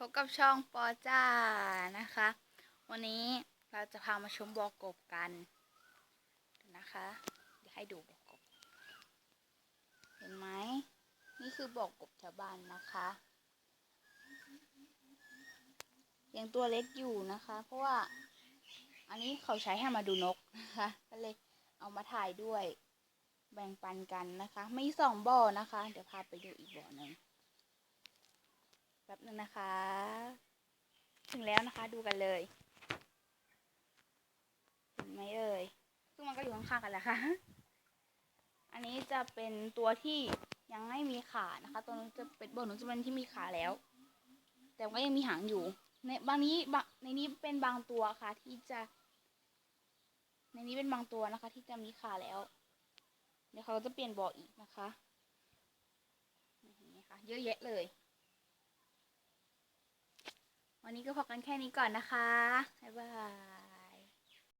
พบกับช่องปอจ้านะคะ วันนี้เราจะพามาชมบอกบกันนะคะ เดี๋ยวให้ดูบอกบ เห็นไหมนี่คือบอกบชาวบ้านนะคะยังตัวเล็กอยู่นะคะ เพราะว่า อันนี้เขาใช้ให้มาดูนกนะคะ ก็เลยเอามาถ่ายด้วย แบ่งปันกันนะคะมีสองบ่อนะคะ เดี๋ยวพาไปดูอีกบ่อหนึ่ง นึงนะคะ ถึงแล้วนะคะดูกันเลยเห็นไหมเอ่ยซึ่งมันก็อยู่ข้างๆกันแหละค่ะ อันนี้จะเป็นตัวที่ยังไม่มีขานะคะ ตัวนู้นจะเป็นบนนู้นจะเป็นที่มีขาแล้ว แต่ก็ยังมีหางอยู่ ในบางนี้ในนี้เป็นบางตัวค่ะที่จะ ในนี้เป็นบางตัวนะคะ ที่จะมีขาแล้ว เดี๋ยวเขาจะเปลี่ยนบ่ออีกนะคะนี่เห็นไหมคะเยอะแยะเลย วันนี้ก็พอกันแค่นี้ก่อนนะคะ บ๊ายบาย